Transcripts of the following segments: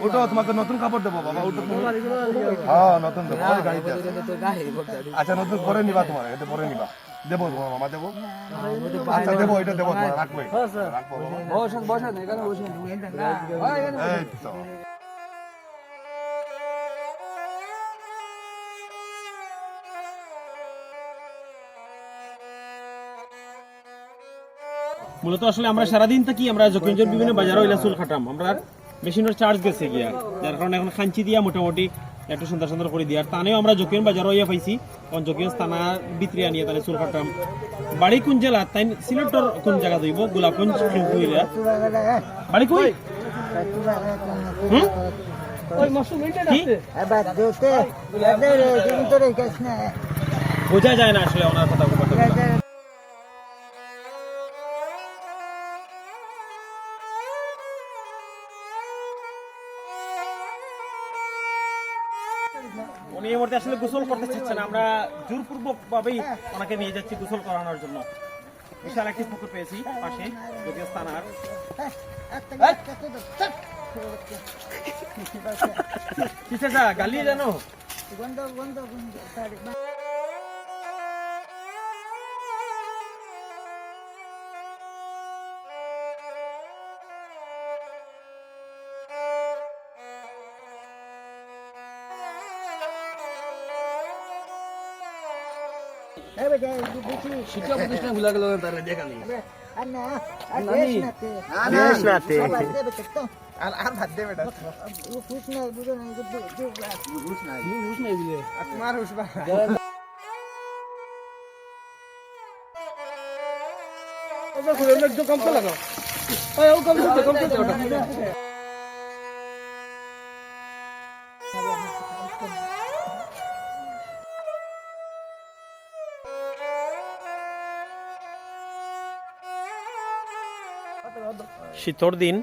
ওটা তোমাকে নতুন কাপড় দেবো বাবা ওটা হ্যাঁ নতুন দেবো গাড়িতে আচ্ছা নতুন পরে নিবা তোমার এটা পরে নিবা। দেবো তোমার মামা দেবো। আচ্ছা দেবো এটা দেবো তোমার রাখব। রাখব বাবা। এই তো। মূলত আসলে আমরা সারাদিন থাকি আমরা জকিঞ্জর বিভিন্ন বাজারও ইলা চুল খাটাম। আমরা মেশিনের চার্জ গেছে গিয়া যার কারণে এখন খাঞ্চি দিয়া মোটামুটি একটু সুন্দর সুন্দর করে দিয়ার তানেও আমরা জকিয়ন বাজারও ইয়া পাইছি কারণ জকিয়ন থানা বিত্রি আনিয়ে তানে চুল খাটাম। বাড়ি কোন জেলা তাই সিলেক্টর কোন জায়গা দইব গোলাপগঞ্জ বাড়ি কই বোঝা যায় না আসলে ওনার কথা উনি এই মুহূর্তে আসলে গোসল করতে চাচ্ছেন আমরা জোরপূর্বক ভাবেই ওনাকে নিয়ে যাচ্ছি গোসল করানোর জন্য। বিশাল একটি পুকুর পেয়েছি পাশে, যদিও স্থানার কিসে যা গালি জানো? শিক্ষা প্রতিষ্ঠান ভুলা গেল তারা দেখা নেই আর আর ভাত দে বেটা। ঘুষ নাই দিলে তোমার হুসবা একটু কম তো লাগাও ওই ও কম তো। কম তো ওটা? শীতর দিন,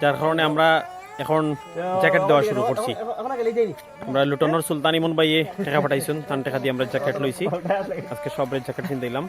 যার কারণে আমরা এখন জ্যাকেট দেওয়া শুরু করছি। আমরা লুটনের সুলতান ইমন ভাইয়ে টাকা পাঠাইছেন তান টাকা দিয়ে আমরা জ্যাকেট লইছি। আজকে সব জ্যাকেট কিনে দিলাম